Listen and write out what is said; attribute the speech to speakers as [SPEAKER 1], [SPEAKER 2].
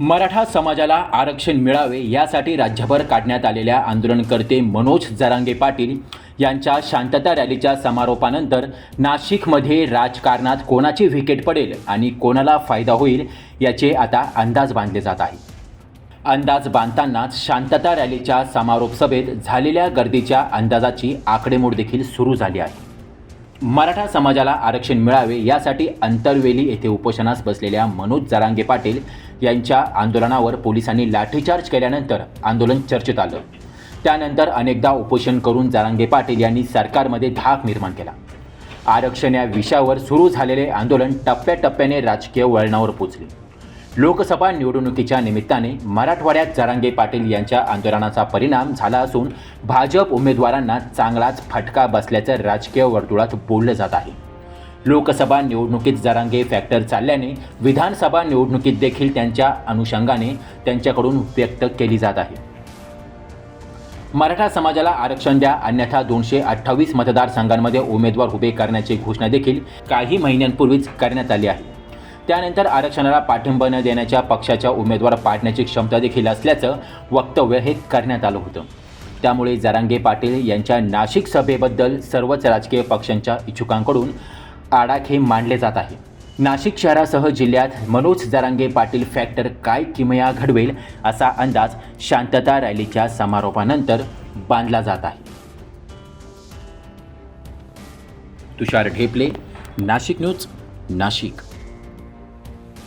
[SPEAKER 1] मराठा समाजाला आरक्षण मिळावे यासाठी राज्यभर काढण्यात आलेल्या आंदोलनकर्ते मनोज जरांगे पाटील यांच्या शांतता रॅलीच्या समारोपानंतर नाशिकमध्ये राजकारणात कोणाची विकेट पडेल आणि कोणाला फायदा होईल याचे आता अंदाज बांधले जात आहे. अंदाज बांधतानाच शांतता रॅलीच्या समारोप सभेत झालेल्या गर्दीच्या अंदाजाची आकडेमोड देखील सुरू झाली आहे. मराठा समाजाला आरक्षण मिळावे यासाठी अंतरवेली येथे उपोषणास बसलेल्या मनोज जरांगे पाटील यांच्या आंदोलनावर पोलिसांनी लाठीचार्ज केल्यानंतर आंदोलन चर्चेत आलं. त्यानंतर अनेकदा उपोषण करून जारांगे पाटील यांनी सरकारमध्ये धाक निर्माण केला. आरक्षण या विषयावर सुरू झालेले आंदोलन टप्प्याटप्प्याने राजकीय वळणावर पोचले. लोकसभा निवडणुकीच्या निमित्ताने मराठवाड्यात जरांगे पाटील यांच्या आंदोलनाचा परिणाम झाला असून भाजप उमेदवारांना चांगलाच फटका बसल्याचं राजकीय वर्तुळात बोललं जात आहे. लोकसभा निवडणुकीत जरांगे फॅक्टर चालल्याने विधानसभा निवडणुकीत देखील त्यांच्या अनुषंगाने त्यांच्याकडून व्यक्त केली जात आहे. मराठा समाजाला आरक्षण द्या अन्यथा दोनशे अठ्ठावीस मतदारसंघांमध्ये उमेदवार उभे करण्याची घोषणा देखील काही महिन्यांपूर्वीच करण्यात आली आहे. त्यानंतर आरक्षणाला पाठिंबा न देण्याच्या पक्षाच्या उमेदवार पाडण्याची क्षमता देखील असल्याचं वक्तव्य हे करण्यात आलं होतं. त्यामुळे जरांगे पाटील यांच्या नाशिक सभेबद्दल सर्वच राजकीय पक्षांच्या इच्छुकांकडून आडाखे मांडले जात आहे. नाशिक शहरासह जिल्ह्यात मनोज जरांगे पाटील फॅक्टर काय किमया घडवेल असा अंदाज शांतता रॅलीच्या समारोपानंतर बांधला जात आहे. तुषार ढेपले नाशिक न्यूज नाशिक.